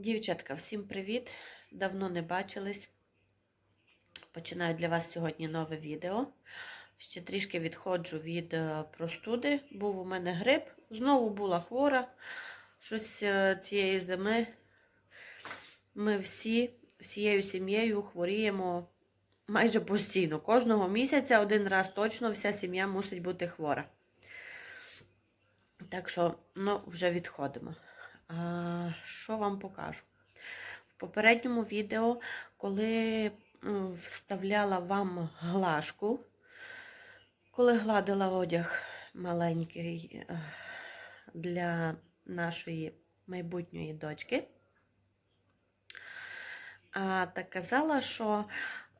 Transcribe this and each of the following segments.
Дівчатка, всім привіт! Давно не бачились. Починаю для вас сьогодні нове відео. Ще трішки відходжу від е, простуди. Був у мене грип, знову була хвора. Щось е, цієї зими ми всі, всією сім'єю хворіємо майже постійно. Кожного місяця один раз точно вся сім'я мусить бути хвора. Так що, ну, вже відходимо. Що вам покажу? В попередньому відео, коли вставляла вам глажку, коли гладила одяг маленький е, для нашої майбутньої дочки, а, так казала, що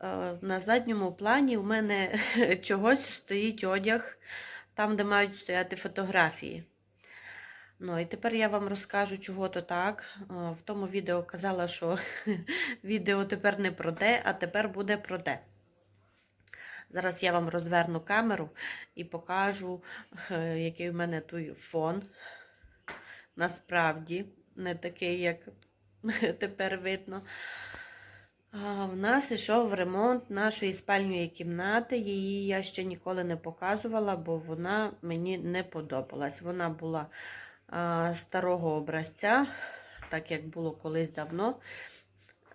е, на задньому плані в мене чогось стоїть одяг там, де мають стояти фотографії. Ну, і тепер я вам розкажу, чого то так. Е, В тому відео казала, що відео тепер не про те, а тепер буде про те. Зараз я вам розверну камеру і покажу, е, який в мене той фон. Насправді, не такий, як тепер видно. В нас йшов ремонт нашої спальньої кімнати. Її я ще ніколи не показувала, бо вона мені не подобалась. Вона була старого образця, так як було колись давно.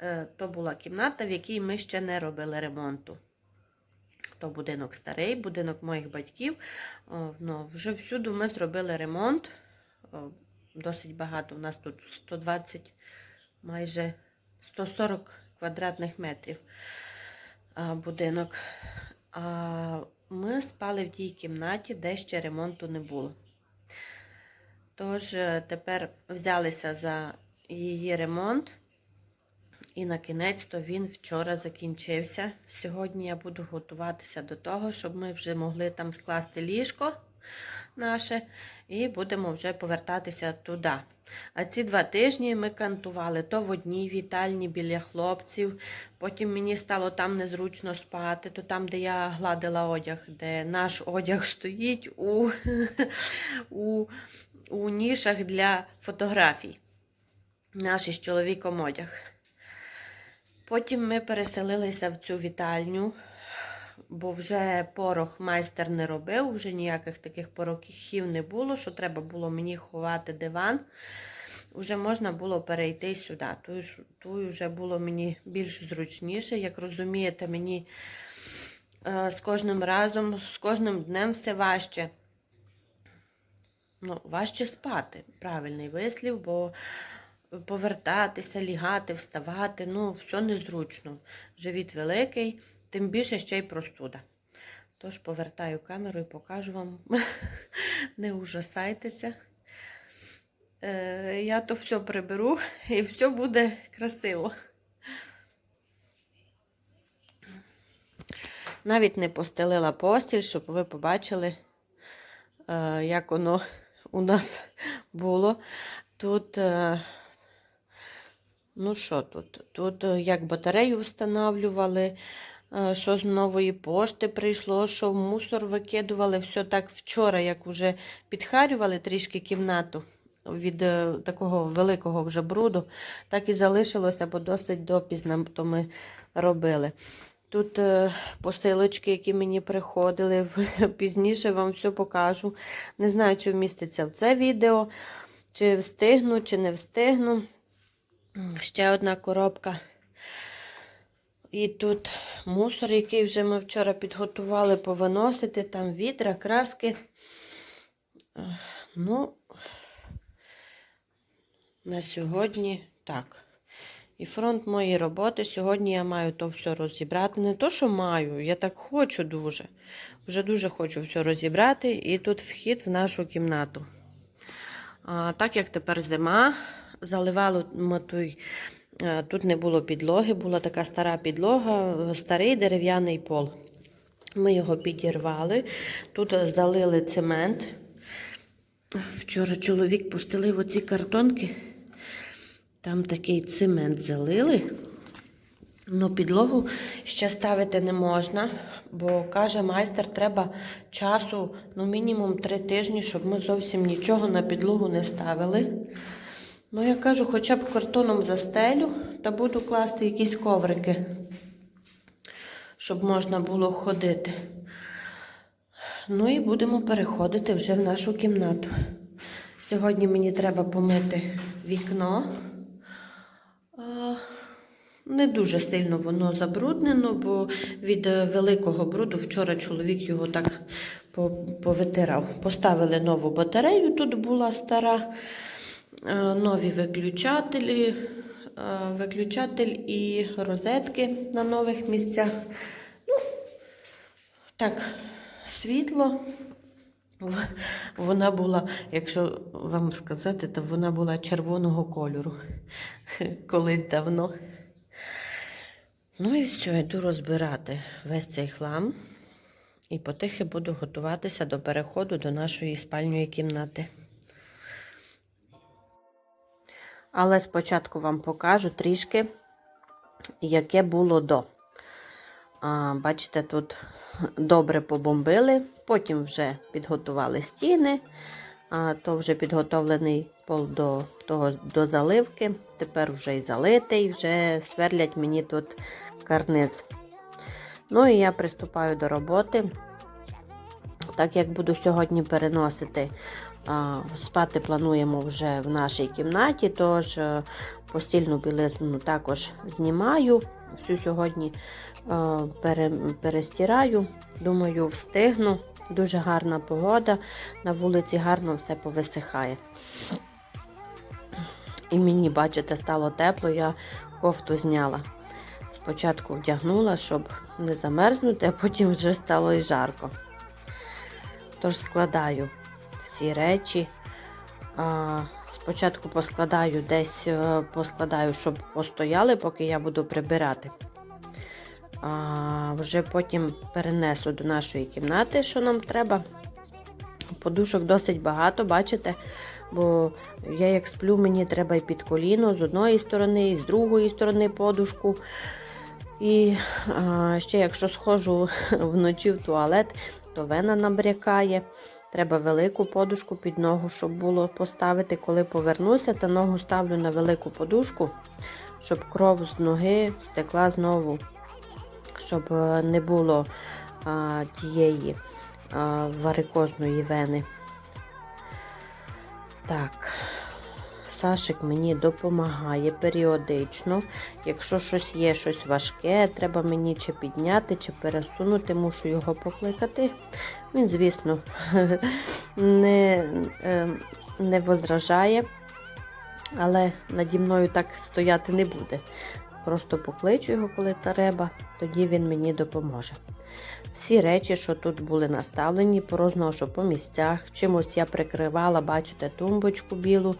Е, То була кімната, в якій ми ще не робили ремонту. То будинок старий, будинок моїх батьків. Ну, вже всюди ми зробили ремонт. Досить багато. У нас тут 120, майже 140 квадратних метрів будинок. А ми спали в тій кімнаті, де ще ремонту не було. Тож е, тепер взялися за її ремонт. І на кінець то він вчора закінчився. Сьогодні я буду готуватися до того, щоб ми вже могли там скласти ліжко наше і будемо вже повертатися туди. А ці два тижні ми кантували то в одній вітальні біля хлопців. Потім мені стало там незручно спати, то там, де я гладила одяг, де наш одяг стоїть у, у, у нішах для фотографій. Наш із чоловіком одяг. Потім ми переселилися в цю вітальню, бо вже порох майстер не робив, вже ніяких таких порохів не було, що треба було мені ховати диван. Вже можна було перейти сюди. Тут, тут вже було мені більш зручніше. Як розумієте, мені е, з кожним разом, з кожним днем все важче. Ну, важче спати. Правильний вислів, бо повертатися, лягати, вставати, ну, все незручно. Живіт великий, тим більше ще й простуда. Тож повертаю камеру і покажу вам. Не ужасайтеся. Е, Я то все приберу і все буде красиво. Навіть не постелила постіль, щоб ви побачили, е, як воно у нас було. Тут, е, ну що тут? Тут е, як батарею встановлювали, е, що з нової пошти прийшло, що в мусор викидували. Все так вчора, як вже підхарювали трішки кімнату від такого великого вже бруду, так і залишилося, бо досить допізно то ми робили. Тут е, посилочки, які мені приходили, пізніше вам все покажу. Не знаю, чи вміститься в це відео, чи встигну, чи не встигну. Ще одна коробка. І тут мусор, який вже ми вчора підготували повиносити, там відра, краски. Ну, на сьогодні так. І фронт моєї роботи. Сьогодні я маю то все розібрати. Не то, що маю, я так хочу дуже. Вже дуже хочу все розібрати. І тут вхід в нашу кімнату. А, Так як тепер зима, заливало ми е, тут не було підлоги, була така стара підлога, старий дерев'яний пол. Ми його підірвали, тут залили цемент. Вчора чоловік постелив оці картонки. Там такий цемент залили. Ну, підлогу ще ставити не можна, бо каже майстер, треба часу, ну, мінімум три тижні, щоб ми зовсім нічого на підлогу не ставили. Ну, я кажу, хоча б картоном застелю та буду класти якісь коврики, щоб можна було ходити. Ну і будемо переходити вже в нашу кімнату. Сьогодні мені треба помити вікно. Не дуже сильно воно забруднено, бо від е, великого бруду вчора чоловік його так повитирав. Поставили нову батарею, тут була стара, е, нові виключателі, е, виключатель і розетки на нових місцях. Ну, так, світло. Вона була, якщо вам сказати, то вона була червоного кольору колись давно. Ну і все, йду розбирати весь цей хлам і потихи буду готуватися до переходу до нашої спальної кімнати. Але спочатку вам покажу трішки, яке було до. А, бачите, тут добре побомбили, потім вже підготували стіни, а, то вже підготовлений пол до, того, до заливки. Тепер вже і залитий, вже сверлять мені тут карниз. Ну і я приступаю до роботи. Так як буду сьогодні переносити, спати плануємо вже в нашій кімнаті, тож е, постільну білизну також знімаю. Всю сьогодні е, перестираю. Думаю, встигну. Дуже гарна погода. На вулиці гарно все повисихає. І мені, бачите, стало тепло, я кофту зняла. Спочатку вдягнула, щоб не замерзнути, а потім вже стало і жарко. Тож складаю всі речі. Спочатку поскладаю десь, е, поскладаю, щоб постояли, поки я буду прибирати. А, вже потім перенесу до нашої кімнати, що нам треба. Подушок досить багато, бачите? Бо я як сплю, мені треба і під коліно з одної сторони, і з другої сторони подушку. І а, ще, якщо схожу вночі в туалет, то вена набрякає. Треба велику подушку під ногу, щоб було поставити. Коли повернуся, та ногу ставлю на велику подушку, щоб кров з ноги стекла знову, щоб е, не було а, тієї а, варикозної вени. Так, Сашик мені допомагає періодично. Якщо щось є, щось важке, треба мені чи підняти, чи пересунути, мушу його покликати. Він, звісно, не, е, не возражає, але наді мною так стояти не буде. Просто покличу його, коли треба, тоді він мені допоможе. Всі речі, що тут були наставлені, порозношу по місцях. Чимось я прикривала, бачите, тумбочку білу,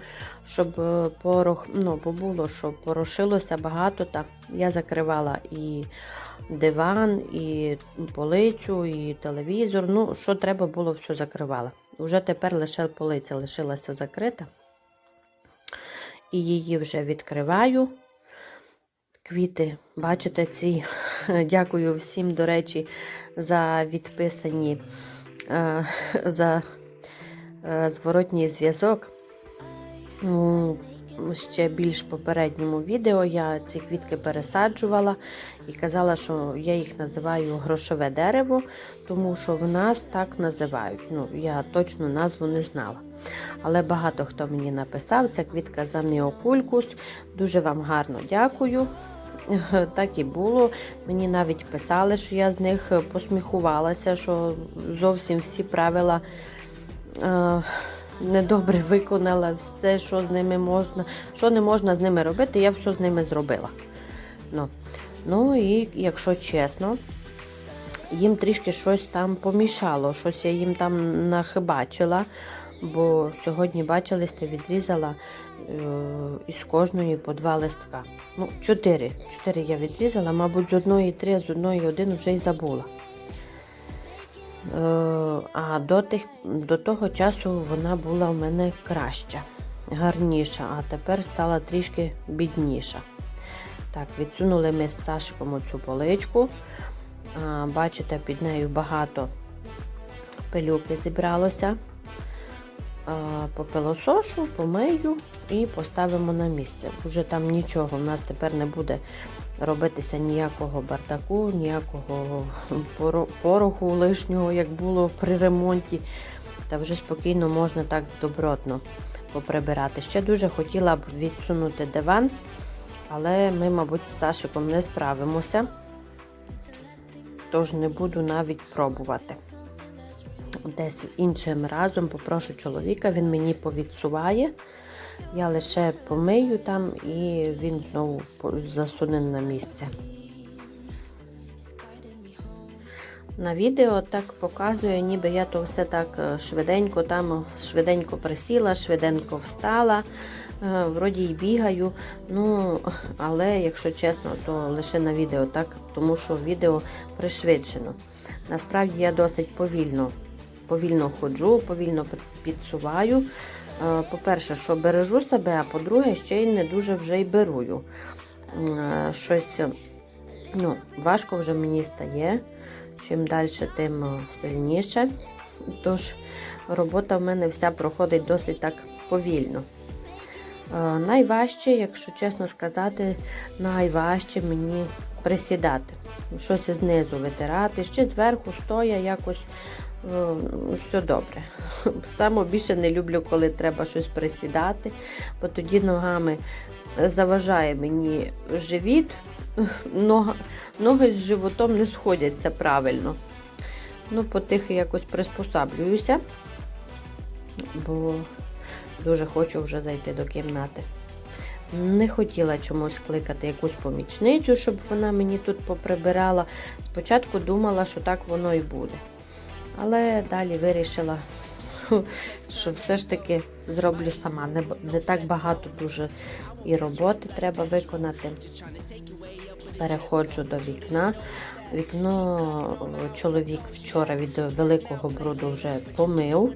щоб е, порох, ну, бо було, щоб порошилося багато. Так, я закривала і диван, і полицю, і телевізор. Ну, що треба було, все закривала. Уже тепер лише полиця лишилася закрита. І її вже відкриваю. Квіти, бачите, ці. Дякую всім, до речі, за відписані е, за е, зворотній зв'язок. Ну, Ще більш попередньому відео я ці квітки пересаджувала і казала, що я їх називаю грошове дерево, тому що в нас так називають. Ну, Я точну назву не знала. Але багато хто мені написав, ця квітка заміокулькус. Дуже вам гарно дякую. Так і було. Мені навіть писали, що я з них посміхувалася, що зовсім всі правила е, недобре виконала, все, що з ними можна, що не можна з ними робити, я все з ними зробила. Ну, ну і якщо чесно, їм трішки щось там помішало, щось я їм там нахибачила. Бо сьогодні бачили, що відрізала е, із кожної по два листка. Ну, чотири. Чотири я відрізала, мабуть, з одної три, з одної один вже й забула. Е, а до, тих, до того часу вона була в мене краща, гарніша, а тепер стала трішки бідніша. Так, відсунули ми з Сашиком оцю поличку. Бачите, під нею багато пилюки зібралося. Попилосошу, помию і поставимо на місце. Уже там нічого, в нас тепер не буде робитися ніякого бардаку, ніякого пороху лишнього, як було при ремонті. Та вже спокійно можна так добротно поприбирати. Ще дуже хотіла б відсунути диван, але ми, мабуть, з Сашиком не справимося. Тож не буду навіть пробувати. Десь іншим разом попрошу чоловіка, він мені повідсуває. Я лише помию там і він знову засуне на місце. На відео так показує, ніби я то все так е, швиденько, там швиденько присіла, швиденько встала. е, Вроді й бігаю. Ну, але якщо чесно, то лише на відео, так, тому що відео пришвидшено. Насправді я досить повільно, повільно ходжу, повільно підсуваю. Е, По-перше, що бережу себе, а по-друге, ще й не дуже вже й берую. Е, Щось ну, важко вже мені стає. Чим далі, тим е, сильніше. Тож робота в мене вся проходить досить так повільно. Е, Найважче, якщо чесно сказати, найважче мені присідати. Щось знизу витирати, ще зверху стоя якось е, все добре. Саме більше не люблю, коли треба щось присідати, бо тоді ногами заважає мені живіт, нога, ноги з животом не сходяться правильно. Ну, потихо якось приспосаблююся, бо дуже хочу вже зайти до кімнати. Не хотіла чомусь кликати якусь помічницю, щоб вона мені тут поприбирала. Спочатку думала, що так воно і буде. Але далі вирішила, що все ж таки зроблю сама. Не, не так багато дуже і роботи треба виконати. Переходжу до вікна. Вікно чоловік вчора від великого бруду вже помив.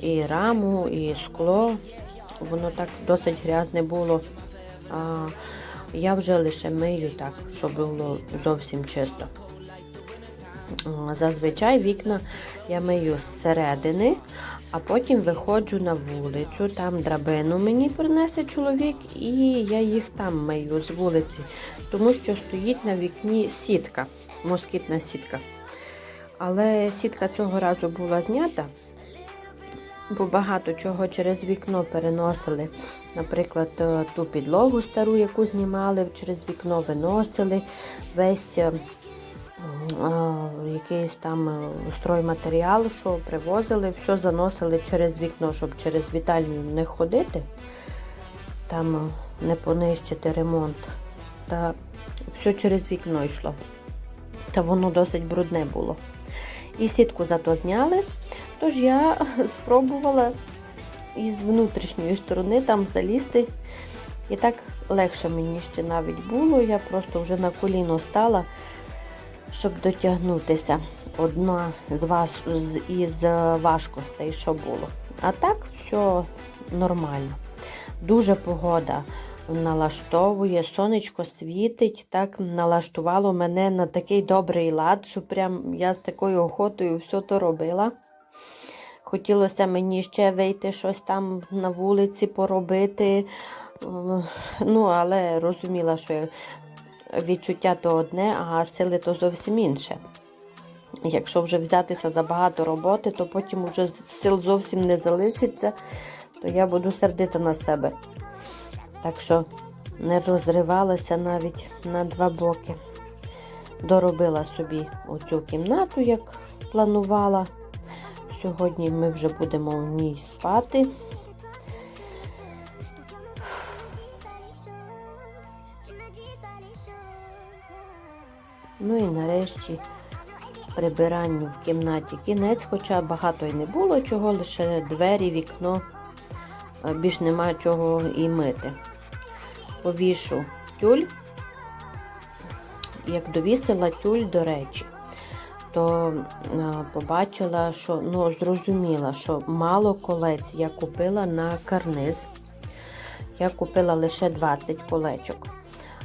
І раму, і скло. Воно так досить грязне було. А я вже лише мию так, щоб було зовсім чисто. Зазвичай вікна я мию зсередини, а потім виходжу на вулицю. Там драбину мені принесе чоловік, і я їх там мию з вулиці, тому що стоїть на вікні сітка, москітна сітка. Але сітка цього разу була знята, бо багато чого через вікно переносили. Наприклад, е, ту підлогу стару, яку знімали, через вікно виносили, весь е, якийсь там е, стройматеріал, що привозили, все заносили через вікно, щоб через вітальню не ходити, там е, не понищити ремонт. Та все через вікно йшло. Та воно досить брудне було. І сітку зато зняли. Тож я спробувала із внутрішньої сторони там залізти. І так легше мені ще навіть було. Я просто вже на коліно стала, щоб дотягнутися. Одна з ваш... із важкостей, що було. А так все нормально. Дуже погода налаштовує, сонечко світить, так налаштувало мене на такий добрий лад, що прям я з такою охотою все то робила. Хотілося мені ще вийти щось там на вулиці поробити. Е, Ну, але розуміла, що відчуття то одне, а сили то зовсім інше. Якщо вже взятися за багато роботи, то потім вже сил зовсім не залишиться, то я буду сердити на себе. Так що не розривалася навіть на два боки. Доробила собі оцю кімнату, як планувала. Сьогодні ми вже будемо в ній спати. Ну і нарешті прибиранню в кімнаті кінець, хоча багато й не було чого, лише двері, вікно, більш нема чого і мити. Повішу тюль. Як довісила тюль, до речі, то побачила, що ну, зрозуміла, що мало колець я купила на карниз. Я купила лише 20 колечок.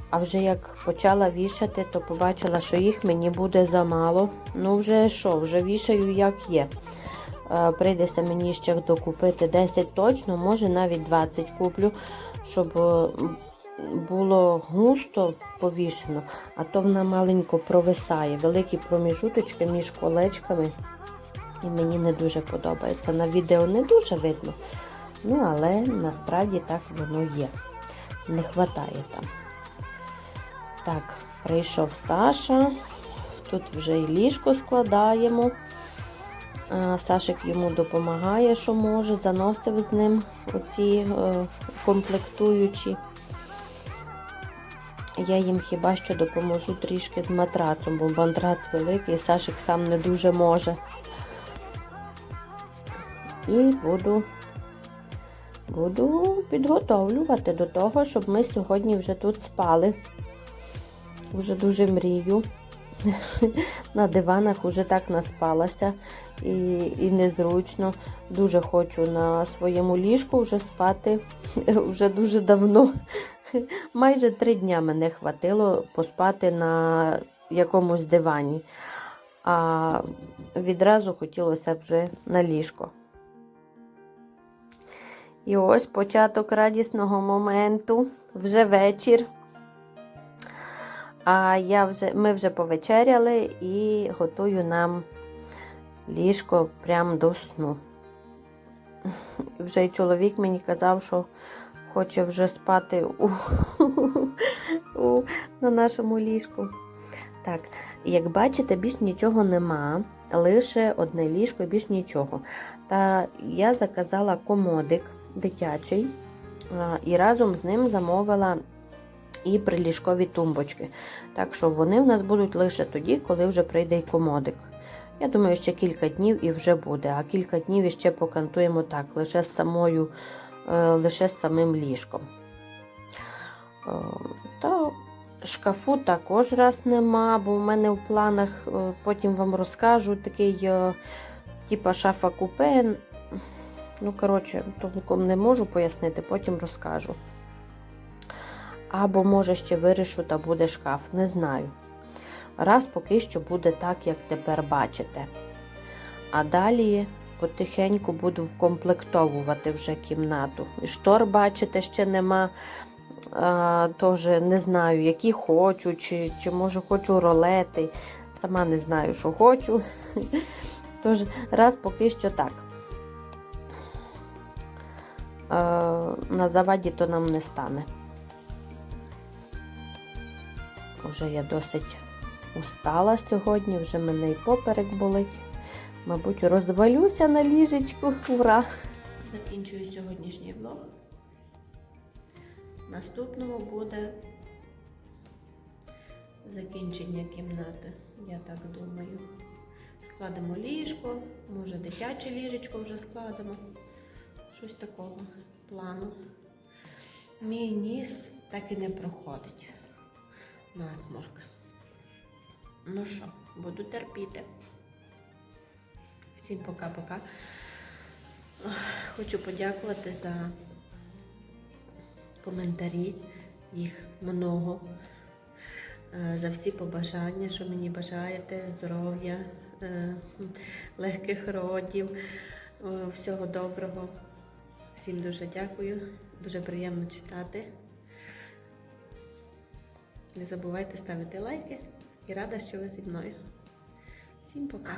А вже як почала вішати, то побачила, що їх мені буде замало. Ну, вже що, вже вішаю як є. Е, Прийдеться мені ще докупити 10 точно, може навіть 20 куплю, щоб е, було густо повішено, а то вона маленько провисає. Великі проміжуточки між колечками. І мені не дуже подобається. На відео не дуже видно. Ну, але насправді так воно є. Не вистачає там. Так, прийшов Саша. Тут вже і ліжко складаємо. Сашик йому допомагає, що може, заносив з ним оці е, комплектуючі. Я їм хіба що допоможу трішки з матрацом, бо матрац великий, Сашик сам не дуже може. І буду, буду підготовлювати до того, щоб ми сьогодні вже тут спали. Вже дуже мрію. На диванах вже так наспалася і, і незручно. Дуже хочу на своєму ліжку вже спати вже дуже давно. Майже три дня мене хватило поспати на якомусь дивані, а відразу хотілося вже на ліжко. І ось початок радісного моменту, вже вечір. А я вже, ми вже повечеряли і готую нам ліжко прямо до сну. Вже й чоловік мені казав, що хоче вже спати у, у, на нашому ліжку. Так, як бачите, більш нічого нема, лише одне ліжко більш нічого. Та я заказала комодик дитячий і разом з ним замовила і приліжкові тумбочки. Так що вони в нас будуть лише тоді, коли вже прийде й комодик. Я думаю, ще кілька днів і вже буде, а кілька днів іще покантуємо так, лише з самою, е, лише з самим ліжком. Е, Та шкафу також раз нема, бо в мене в планах, е, потім вам розкажу, такий, типа шафа купе. Ну, коротше, толком не можу пояснити, потім розкажу. Або, може, ще вирішу, та буде шкаф, не знаю. Раз поки що буде так, як тепер бачите. А далі потихеньку буду вкомплектовувати вже кімнату. І Штор, бачите, ще нема. А, Тож не знаю, які хочу, чи, чи може хочу ролети. Сама не знаю, що хочу. Тож, раз поки що так. На заваді то нам не стане. Вже я досить устала сьогодні, вже мене і поперек болить. Мабуть, розвалюся на ліжечку. Ура! Закінчую сьогоднішній влог. Наступному буде закінчення кімнати, я так думаю. Складемо ліжко, може дитяче ліжечко вже складемо. Щось такого плану. Мій ніс так і не проходить. Насморк. Ну що, буду терпіти. Всім пока-пока. Хочу подякувати за коментарі, їх много, Е, за всі побажання, що мені бажаєте, здоров'я, е, легких родів, е, всього доброго. Всім дуже дякую, дуже приємно читати. Не забувайте ставити лайки і рада, що ви зі мною. Всім пока!